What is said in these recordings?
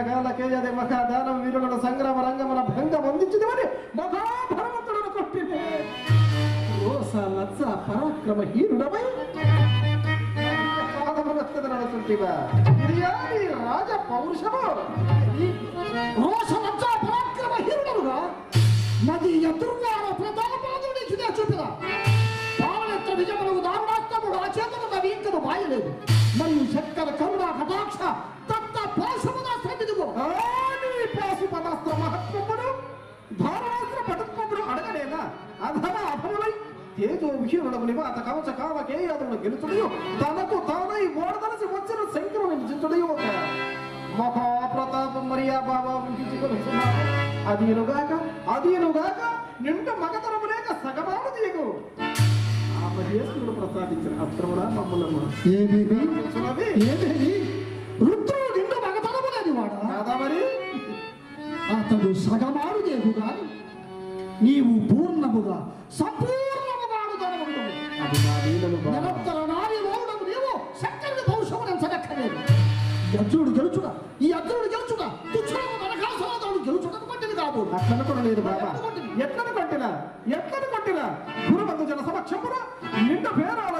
కాలకేయది మహాదానం వీరులను సంగ్రామ రంగమున భంగం అందించదమని మహాభగవంతుడను కొట్టినే రోస లచ్చ పరాక్రమ హీరుడమై పాదములెత్తదననుకుంటివా ఇదియా నీ రాజ పౌరుషము రోషమచ్చ పరాక్రమ హీరుడుగా నది ఎదురుగాన అధములై తేజో విహీనుడము నివాత కవచ కావ కేయాదులను గెలుచుడయు తనకు తానై ఓడదలసి వచ్చిన శంకరుని నిజించుడయు ఒక మహాప్రతాపం మరియా బాబా ఊహించుకొనుచున్నాడు అదీనుగాక అదీనుగాక నిండు మగతరము లేక సగమాను తీయకు ఆ ప్రసాదించిన అస్త్రముడా మమ్మలను ఏమేమి? తెలుసునవి? ఏమేమి? రుద్రుడు నిండు మగతనము లేని వాడా కాదా మరి? అతడు సగమాడు దేవు గాని నీవు పూర్ణముగా. నిరంతర నారి నీవు భవిష్యము నెంచనక్కలేదు అర్జునుడు గెలుచుడా ఈ అర్జునుడు గెలుచుడా గెలుచుడను కొట్టింది కాబోడు అట్లను కూడా లేదు బాబా. ఎట్లను కొట్టిన ఎట్లను కొట్టిన గురుబంధు జన సమక్షమున నిండు పేరాల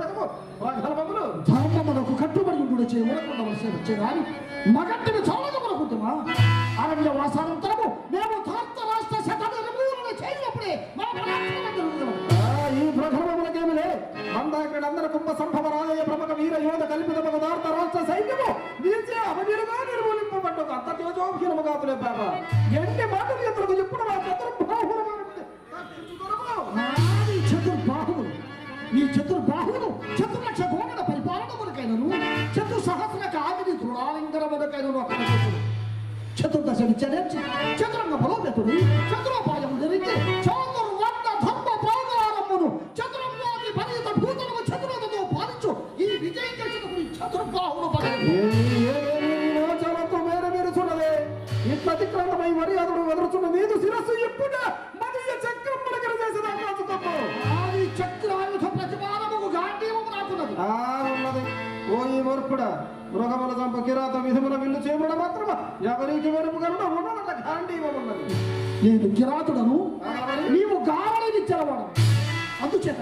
లేనబట్టదు ప్రగల్భములు ధర్మమునకు కట్టుబడి ఉండు చే ఊరకుండవలసి వచ్చే గాని మగట్టిని చాలకమునకుంటుమా అరణ్య వాసానంతరము మేము భారత రాష్ట్ర శత నిర్మూలన చేయనప్పుడే మా పరాక్రమం జరుగుతుంది ఆ, ఈ ప్రగల్భములకేమిలే మందాకడ అందర కుంభ సంభవ రాజయ ప్రముఖ వీర యోధ కల్పిత పదార్థ రాష్ట్ర సైన్యము నీచే అవనీలుగా నిర్మూలింపబడ్డది. అంత కాదులే బాబా. ఎన్ని మాటలు ఎదురు ఎప్పుడు నా చతుర్దశ విచ్చరించి చతురంగ బలోపేతుడు. చతురోపాయము ధరించి చతుర్వర్ణ ధర్మ ప్రాకారమును చతురంగాది పరిత భూతలము చతురతతో పాలించు. ఈ విజయం ఈ చతుర్బాహుడు పగలదు విమోచనతో మేర మెరుచున్నదే ఇట్ల అతిక్రమమై మర్యాదలు వెదరుచున్న నీదు శిరస్సు ఇప్పుడు మదీయ చక్రం మనకర చేసిన ఆకాశ తప్పు? ఆది చక్రాయుధ ప్రతిపాదనము గాంధీవము నాకున్నది. ఉన్నది. ఓ ఈ మూర్ఖుడా మృగముల చంప కిరాత విధముల విల్లు చేపడ మాత్రమా? ఎవరికి వెనుపు కరుణ ఉండనట గాంధీవమున్నది. నేను కిరాతుడను నీవు గారడి విచ్చలవాడు అందుచేత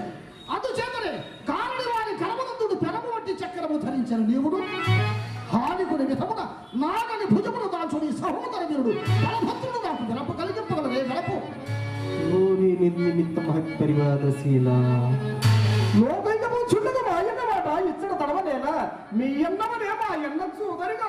అందుచేతనే గారడి వారి గర్భనందుడు పెనము వంటి చక్రము ధరించిన నీవుడు హానికుని విధమున నాగని భుజమును దాచుని సహోదర వీరుడు. బలభద్రుడు నాకు వినపు కలిగింపగలదే వినపు నూరి నిర్నిమిత్త మహత్పరివాదశీల. లోకైకము మీ అన్నమనే మా అయ్యన్న చూదరిగా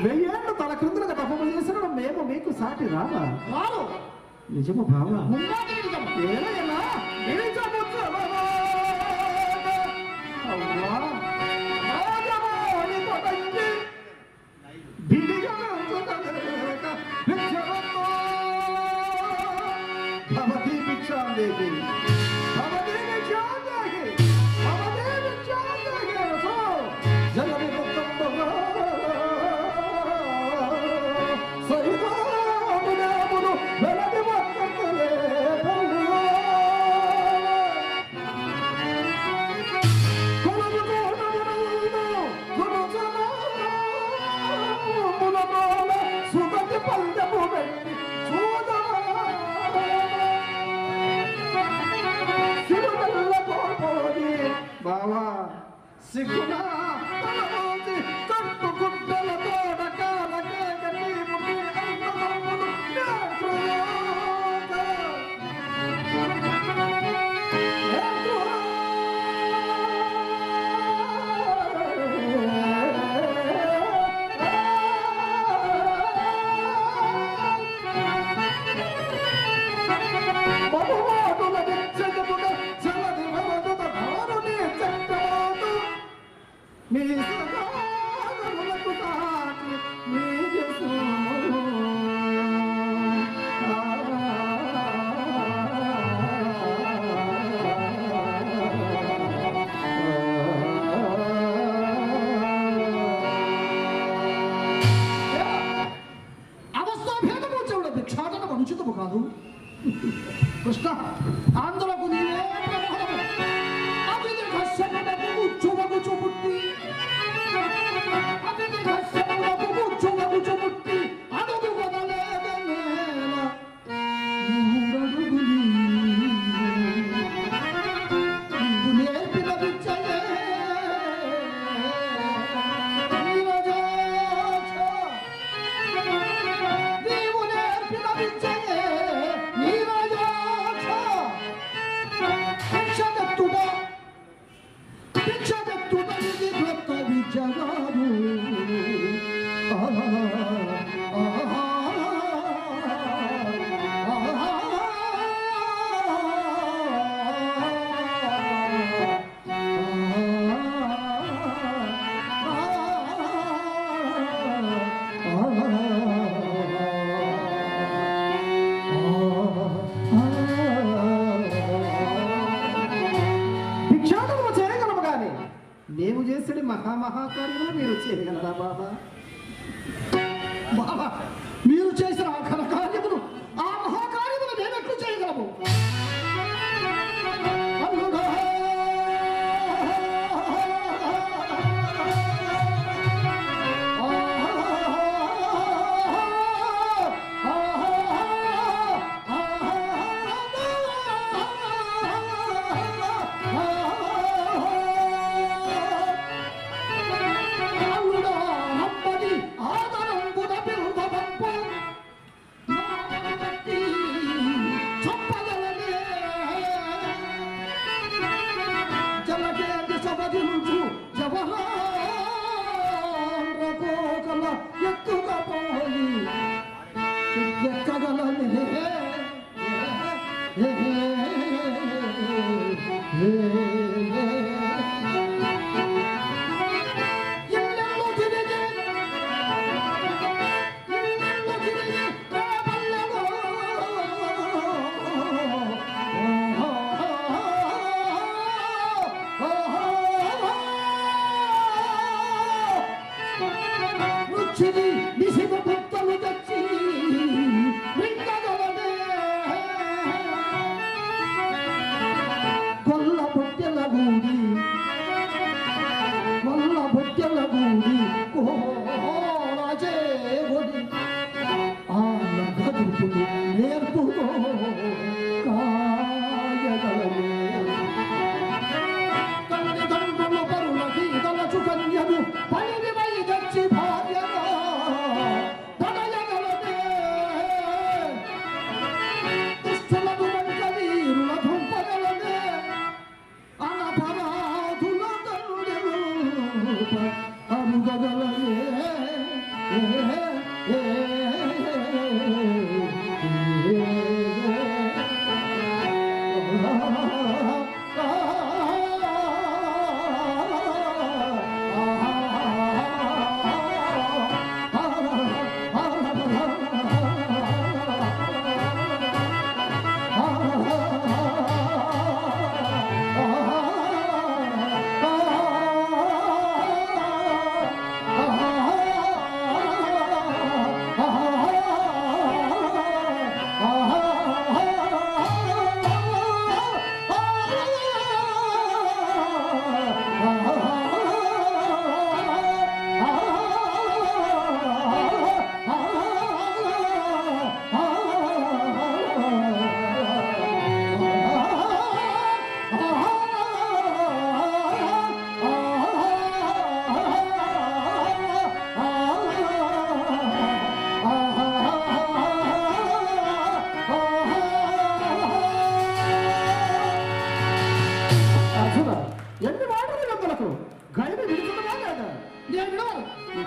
వెయ్యేళ్ళు తల క్రిందులకు తపము చేసిన మేము మీకు సాటి రావా? నిజము బావా? నిజము ఆధ్వర్యంలో మీరు చేయగలరా బాబా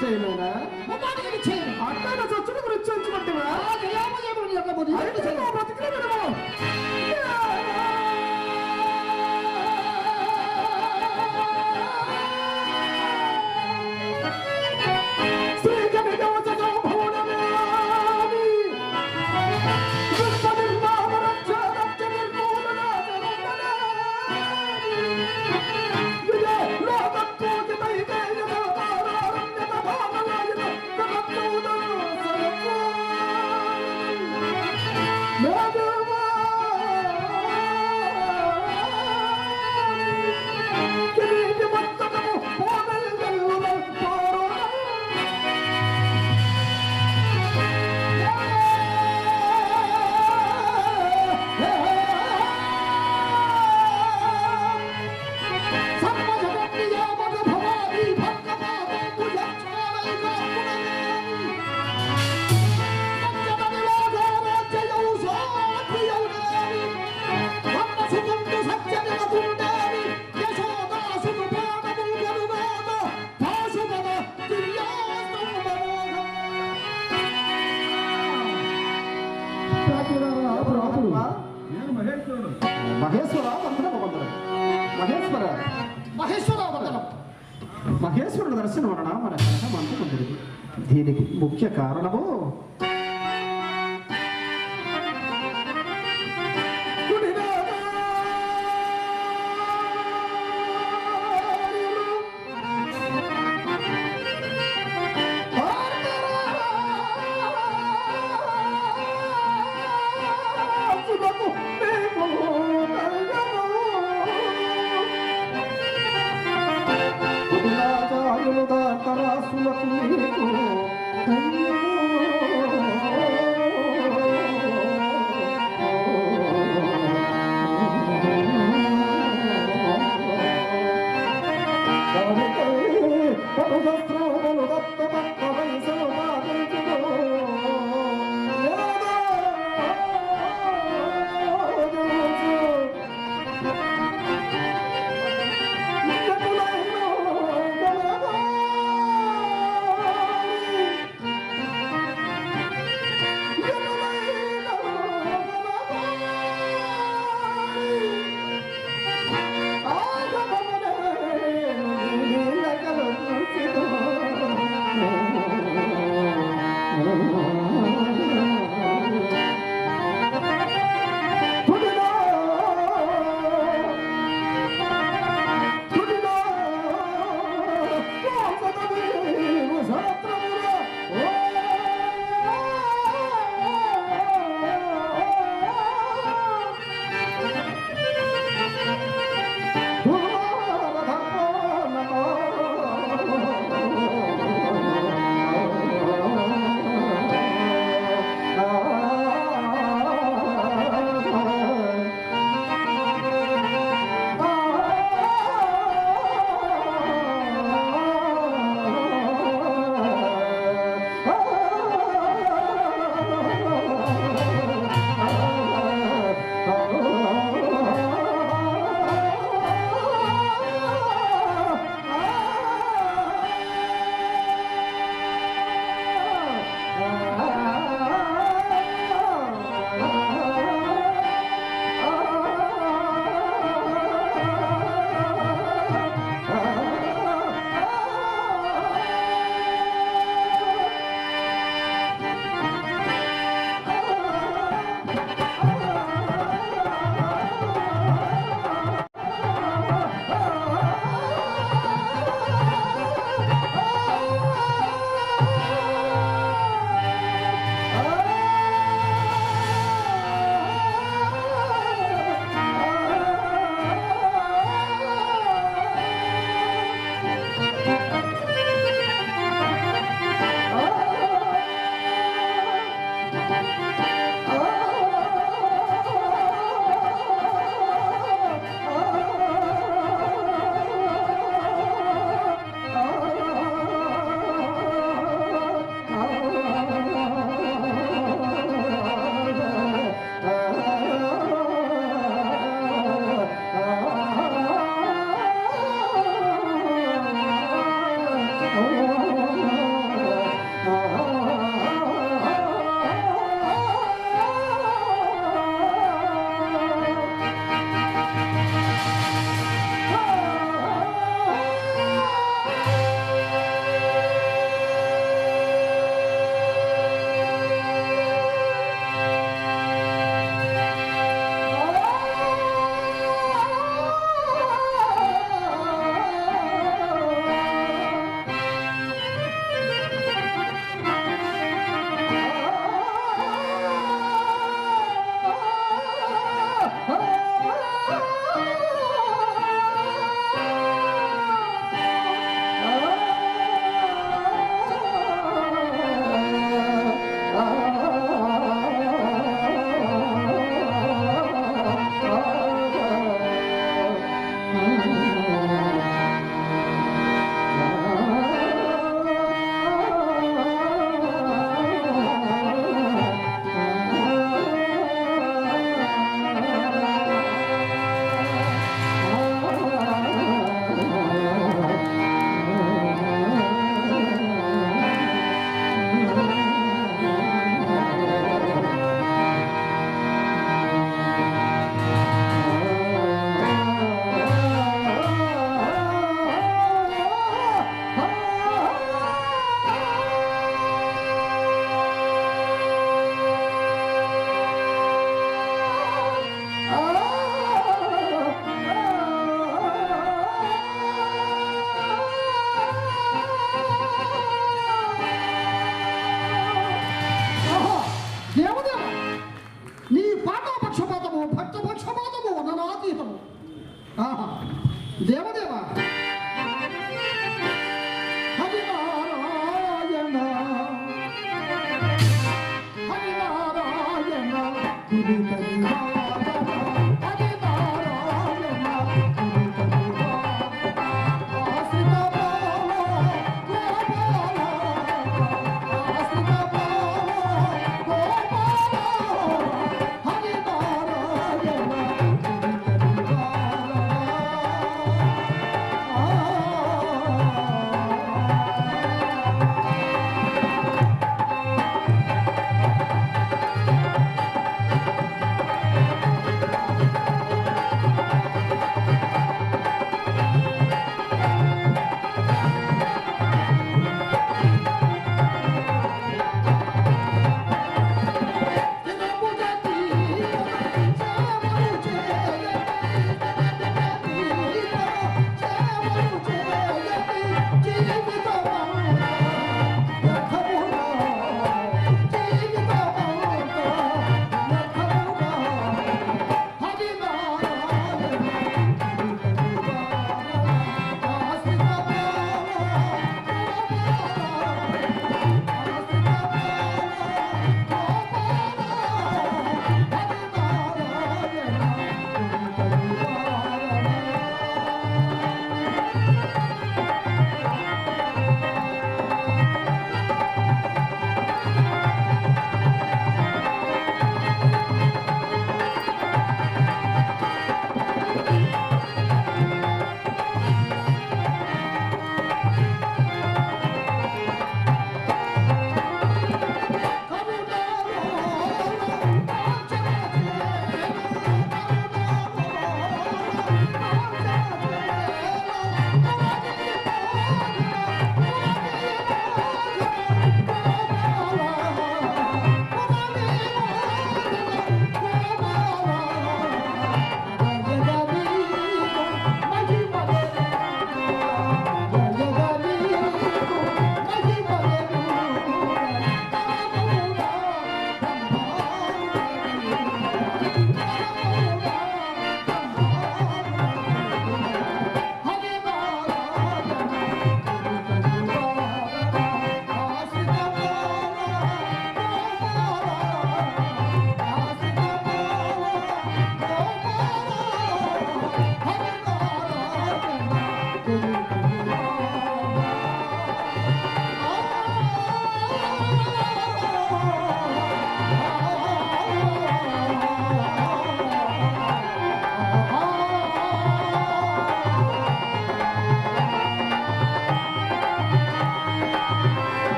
చేయలేనా అట్లా చచ్చుడు గురించి ఉంచుకుంటే నేను మహేశ్వర వందనం వందనం. మహేశ్వర. మహేశ్వర వందనం. మహేశ్వరుడు దర్శనం వలన మన కనకం దీనికి ముఖ్య కారణము Thank you.